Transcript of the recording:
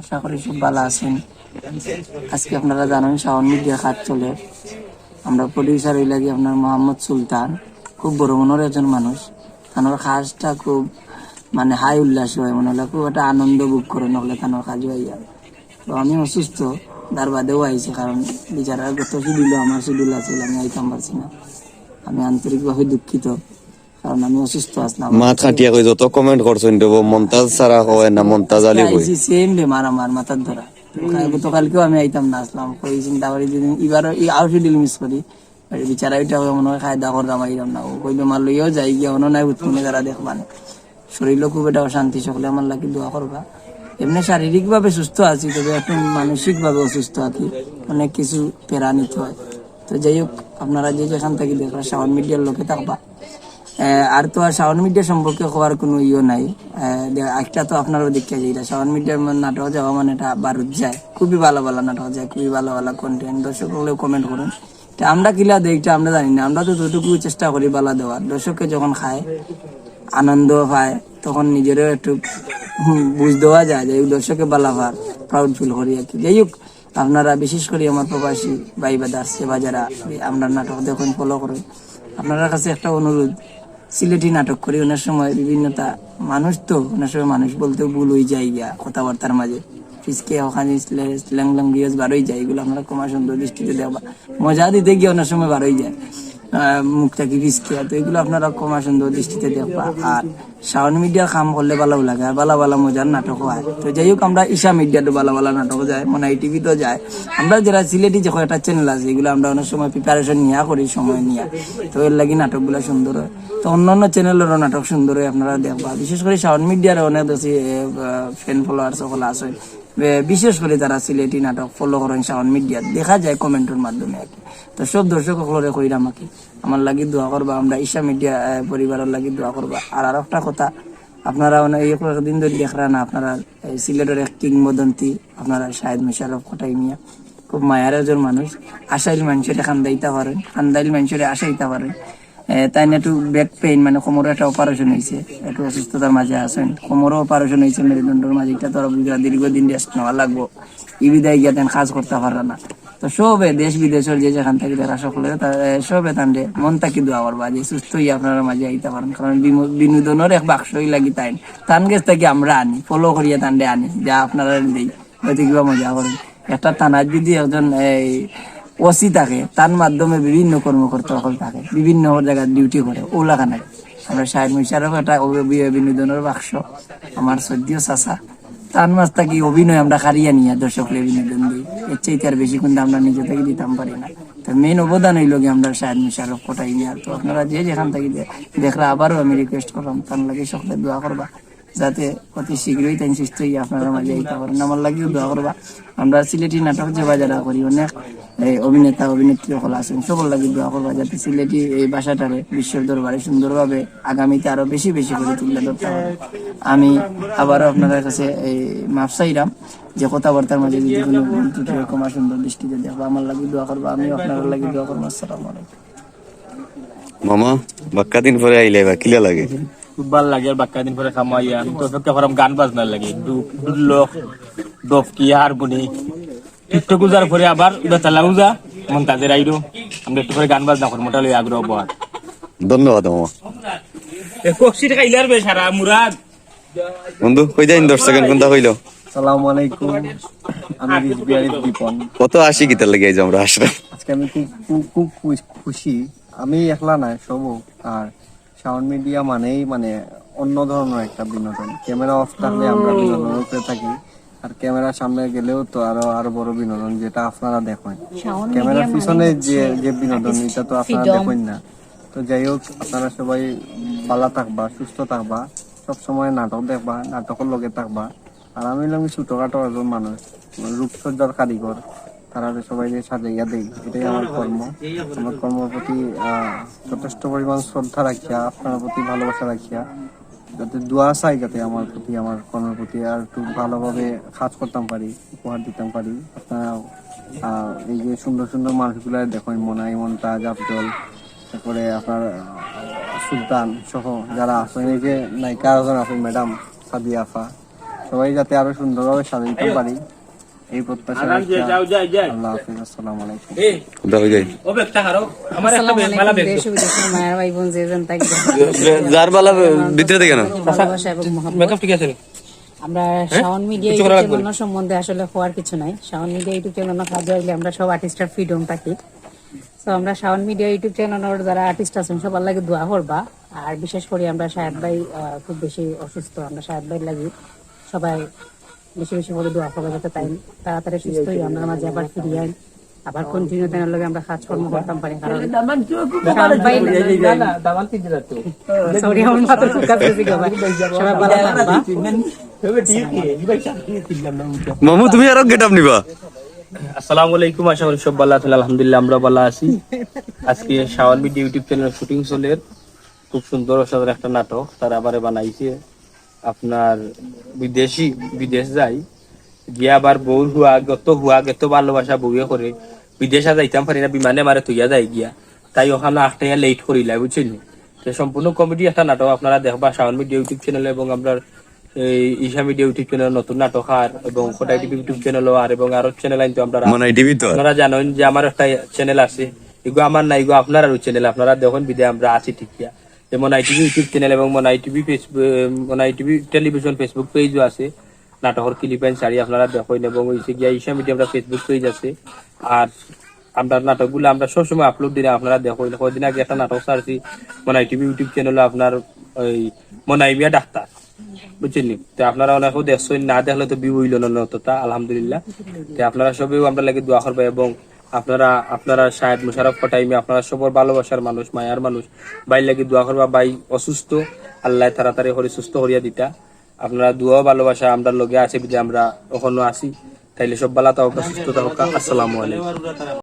আশা করি সব ভালো আছেন। আজকে আপনারা জানেন শাওন মিডিয়া খাত চলে। আমরা প্রডিউসার হই লাগি আপনার মোহাম্মদ সুলতান। খুব বড় মনের একজন মানুষ। তানোর কাজটা খুব মানে হাই উল্লাস হয় মনে হলে, খুব একটা আনন্দ বুক করে নহলে তানোর কাজ হইয়া। তো আমি অসুস্থ, তার বাদেও আইছি কারণ বিচারার গত শিডিউল আমার শিডিউল আছে আমি আইতাম পারছি না। আমি আন্তরিকভাবে দুঃখিত। কারণ আমি অসুস্থ আসলাম মাত খাটিয়া কই যত কমেন্ট করছেন দেব মমতাজ সারা কয় না মমতাজ আলী কই সেম বেমার আমার মাথার ধরা গতকালকেও আমি আইতাম না আসলাম কই চিন্তা করি যেদিন এবার আরও শিডিউল মিস করি বিচারা ওইটা মনে হয় খাই দা না কই বেমার লইয়াও যাই গিয়া অন্য নাই উৎপন্ন যারা দেখবানে শরীরও খুব এটা অশান্তি সকলে আমার লাগি দোয়া করবা এমনি শারীরিক ভাবে সুস্থ আছি তবে এখন মানসিক ভাবে অসুস্থ আছি অনেক কিছু পেরা নিতে হয় তো যাই হোক আপনারা যে যেখান থেকে দেখরা সাউন্ড মিডিয়ার লোকে থাকবা আর তো আর সাউন্ড মিডিয়া সম্পর্কে হওয়ার কোনো ইয়ে নাই। একটা তো আপনারও দেখতে যায় এটা সাউন্ড মিডিয়ার নাটক যাওয়া মানে এটা বারুদ যায় খুবই ভালো ভালো নাটক যায় খুবই ভালো ভালো কন্টেন্ট দর্শক হলেও কমেন্ট করুন। তা আমরা কিলা দেই আমরা জানি না। আমরা তো যতটুকু চেষ্টা করি বালা দেওয়ার। দর্শককে যখন খায়, আনন্দ পায়, তখন নিজেরও একটু বুঝ দেওয়া যায় যে দর্শকে বালা ভার প্রাউড ফিল করি আর কি। যাই হোক, আপনারা বিশেষ করে আমার প্রবাসী ভাই বাদার সেবা যারা, আমরা নাটক দেখুন ফলো করেন আপনার কাছে একটা অনুরোধ। সিলেটি নাটক করি, ওনার সময় বিভিন্নতা মানুষ তো, ওনার সময় মানুষ বলতে ভুল হয়ে যায় গিয়া কথাবার্তার মাঝে। ফিসকে, ওখানে স্ল্যাং ল্যাঙ্গুয়েজ বারোই যায়, এগুলো আমরা কমা সুন্দর দৃষ্টিতে দেখবা মজা দিতে গিয়ে ওনার সময় বারোই যায়। মুখটা কি ফিসকে, তো এগুলো আপনারা কমা সুন্দর দৃষ্টিতে দেখবা আর সাউন্ড মিডিয়া কাম করলে ভালো লাগে, আর ভালো ভালো মজার নাটক হয়। তো যাই হোক আমরা ঈশা মিডিয়াতে ভালো ভালো নাটক যায় মানে টিভি তো যায়। আমরা যারা সিলেটি যে কয়েকটা চ্যানেল আছে, এগুলো আমরা অনেক সময় প্রিপারেশন নিয়ে করি, সময় নিয়ে। তো এর লাগি নাটকগুলো সুন্দর হয়। তো অন্যান্য চ্যানেলেরও নাটক সুন্দর হয়, আপনারা দেখবা। বিশেষ করে সাউন্ড মিডিয়ার অনেক বেশি ফ্যান ফলোয়ার সকল আছে। বিশেষ করে যারা সিলেটি নাটক ফলো করেন সাউন্ড মিডিয়া দেখা যায় কমেন্টের মাধ্যমে আর কি। তো সব দর্শক সকলরে কইরা আমাকে আমার লাগি দোয়া করবা, আমরা ঈশা মিডিয়া পরিবারের লাগি দোয়া করবা। আর আর একটা কথা, আপনারা দিন ধরে দেখরা না, আপনারা সিলেটের এক কিংবদন্তি, আপনারা শাহেদ মিশারফ কটাই মিয়া, খুব মায়ার একজন মানুষ। আশাইল মানুষের খান্দাইতে পারেন, খান্দাইল মানুষের আশাইতে পারেন। তাই না একটু ব্যাক পেইন মানে কোমরে একটা অপারেশন হয়েছে একটু অসুস্থতার মাঝে আছেন। কোমরও অপারেশন হয়েছে মেরুদণ্ডের মাঝে, এটা তো দীর্ঘদিন রেস্ট নেওয়া লাগবো। ই বিদায় গিয়া তেন কাজ করতে পারে না। তো সবে দেশ বিদেশের যে যেখান থেকে তারা সকলে সবে তান্ডে মন তাকি দোয়া করবা যে সুস্থ হয়ে আপনারা মাঝে আইতে পারেন, কারণ বিনোদনের এক বাক্সই লাগি তাই। তান গেছ থেকে আমরা আনি ফলো করিয়া তান্ডে আনি, যা আপনারা দিই, হয়তো কিবা মজা করেন। একটা থানার যদি একজন, এই, ওসি থাকে তার মাধ্যমে বিভিন্ন কর্মকর্তা সকল থাকে, বিভিন্ন জায়গায় ডিউটি করে ওলাকা নাই। আমরা সাহেব মিশারও একটা বিনোদনের বাক্স, আমার সদ্য চাচা। তার মাছ থাকি অভিনয় আমরা হারিয়ে নিয়ে দর্শকলে বিনোদন দিই। এর চাইতে আর বেশি কিন্তু আমরা নিজে থেকে দিতাম পারি না। তো মেন অবদান হইল কি আমরা শাহেদ মিশারফ কোটাই নিয়ে তো আপনারা যে যেখান থেকে দেখরা আবারও আমি রিকোয়েস্ট করলাম, তার লাগে সকলে দোয়া করবা। যাতে অতি শীঘ্রই তাই সুস্থ হয়ে আপনারা মাঝে আইতে পারেন। আমার লাগিও দোয়া করবা। আমরা সিলেটি নাটক যে বাজারা করি, অনেক এই অভিনেতা, অভিনেত্রী সকল আছেন, সকল লাগি দোয়া করবা যাতে সিলেটি এই ভাষাটারে বিশ্বের দরবারে সুন্দরভাবে আগামীতে আরও বেশি বেশি করে তুলে ধরতে পারে। আমি আবারও আপনাদের কাছে এই মাফ চাইলাম যে কথাবার্তার মাঝে যদি কোনো ভুল ত্রুটি ক্ষমা সুন্দর দৃষ্টিতে দেখব। আমার লাগি দোয়া করব আমি আপনার লাগি দোয়া করব। আসসালামু আলাইকুম। মামা, বাক্কা দিন পরে আইলে বা, কিলা লাগে? খুব ভালো লাগে আর বাক্কা দিন পরে খামাইয়া তো অপেক্ষা করাম গান বাজনার লাগে। দুল্লক ডফকি হারমোনি একটু গুজার পরে আবার বেতালা উজা মন তাদের আইরো আমরা একটু করে গান বাজনা করি মোটা লই আগ্রহ পাওয়ার ধন্যবাদ মামা। বে সারা মুরাদ। বন্ধু কই যাইন দশ সেকেন্ড কোনটা কইলো সালাম আলাইকুম। আমি রিজবিয়ারি দীপন। কত আশি লাগে এই যে আমরা আসলাম আজকে আমি খুব খুব খুশি। আমি একলা নাই সব আর সাউন্ড মিডিয়া মানেই মানে অন্য ধরনের একটা বিনোদন। ক্যামেরা অফ থাকলে আমরা বিনোদনের উপরে থাকি। আর ক্যামেরার সামনে গেলেও তো আরও আরও বড় বিনোদন যেটা আপনারা দেখেন। ক্যামেরার পিছনে যে যে বিনোদন এটা তো আপনারা দেখেন না। তো যাই হোক আপনারা সবাই ভালো থাকবা সুস্থ থাকবা সব সময় নাটক দেখবা নাটকের লগে থাকবা। আর আমি হলাম ছোটখাটো একজন মানুষ রূপসজ্জার কারিগর। তারা সবাই সাজাইয়া দেই, এটাই আমার কর্ম। আমার কর্মের প্রতি যথেষ্ট পরিমাণ শ্রদ্ধা রাখিয়া, আপনার প্রতি ভালোবাসা রাখিয়া, যাতে দোয়া চাই যাতে আমার প্রতি, আমার কর্মের প্রতি, আর একটু ভালোভাবে কাজ করতাম পারি, উপহার দিতাম পারি। আপনারা এই যে সুন্দর সুন্দর মানুষগুলা দেখেন মনাই মন্তাজ আফজল তারপরে আপনার সুলতান সহ যারা আছেন, এই যে নায়িকা আছেন ম্যাডাম সাদিয়া আফা, সবাই যাতে আরও সুন্দরভাবে সাজাইতে পারি। এই প্রত্যাশা আল্লাহ হাফিজ আসসালামু আলাইকুম। ও আমার একটা মালা আলাইকুম ব্যাগ দেশ ও বিদেশের মায়ের ভাই বোন যে যেন থাকবে। যার বালা ভিতরে দেখে না ভালোবাসা এবং মহব্বত মেকআপ ঠিক আছে? আমরা শাওন মিডিয়া ইউটিউব চ্যানেল সম্বন্ধে আসলে হওয়ার কিছু নাই। শাওন মিডিয়া ইউটিউব চ্যানেল কাজ আমরা সব আর্টিস্টার ফ্রিডম থাকি। তো আমরা শাওন মিডিয়া ইউটিউব চ্যানেলের যারা আর্টিস্ট আছেন সবার লাগে দোয়া করবা। আর বিশেষ করে আমরা শাহেদ ভাই খুব বেশি অসুস্থ আমরা শাহেদ ভাই লাগি সবাই বেশি বেশি করে দোয়া করব যাতে তাই তাড়াতাড়ি সুস্থ হয়ে আমরা মাঝে আবার ফিরিয়ে আই। আবার কন্টিনিউ তাই লগে আমরা কাজকর্ম করতাম পারি কারণ ভাই সরি আমার মাথা খুব কাঁপতেছে গো ভাই। সবাই ভালো থাকবা। মামু তুমি আরও গেট আপ নিবা। আসসালামু আলাইকুম আশা করি সব ভালো আছেন। আলহামদুলিল্লাহ আমরা ভালো আছি। আজকে মিডিয়া ইউটিউব চ্যানেল শুটিং চলের খুব সুন্দর অসাধারণ একটা নাটক। তারা আবারে বানাইছে। আপনার বিদেশি বিদেশ যাই গিয়া আবার বউর হুয়া গত হুয়া গত ভালোবাসা বউয়ে করে বিদেশে যাইতাম পারি না বিমানে মারে তুইয়া যাই গিয়া। তাই ওখানে আটটাইয়া লেট করিলাই বুঝছেন তো সম্পূর্ণ কমেডি একটা নাটক আপনারা দেখবা শাওন মিডিয়া ইউটিউব চ্যানেল এবং আপনার এই ঈশা মিডিয়া ইউটিউব চ্যানেল নতুন নাটক আর এবং কোটাই টিভি ইউটিউব চ্যানেলও আর এবং আরও চ্যানেল আইন তো আমরা মানে টিভি তো আর। আপনারা জানেন যে আমার একটা চ্যানেল আছে। এগুলো আমার না এগুলো আপনার আর চ্যানেল আপনারা দেখুন বিদে আমরা আছি ঠিকিয়া যেমন আইটিভি ইউটিউব চ্যানেল এবং Mon ITV Facebook Mon ITV television Facebook পেজও আছে। নাটকের ক্লিপ এন্ড শাড়ি আপনারা দেখেন এবং হইছে গিয়া ঈশা মিডিয়া আমরা ফেসবুক পেজ আছে। আর আমরা নাটকগুলো আমরা সবসময় আপলোড দিলে আপনারা দেখেন। কদিন আগে একটা নাটক ছাড়ছি, মন আইটিভি ইউটিউব চ্যানেলে আপনার ওই মনাইমিয়া ডাক্তার। বুঝছেন? তো আপনারা অনেকেও দেখছেন, না দেখলে তো বিউ হইল আলহামদুলিল্লাহ। তো আপনারা সবেও আমরা লাগে দোয়া করব এবং আপনারা আপনারা শাহেদ মুশারফ টাইমে আপনারা সবার ভালোবাসার মানুষ, মায়ার মানুষ। বাই লাগি দোয়া করবা, ভাই অসুস্থ। আল্লাহ তাড়াতাড়ি হরি সুস্থ হরিয়া দিতা। আপনারা দোয়া ভালোবাসা আমরা লগে আছে বিদে আমরা ওখানে আসি তাইলে সব ভালো তো সুস্থ থাকা আসসালামু আলাইকুম।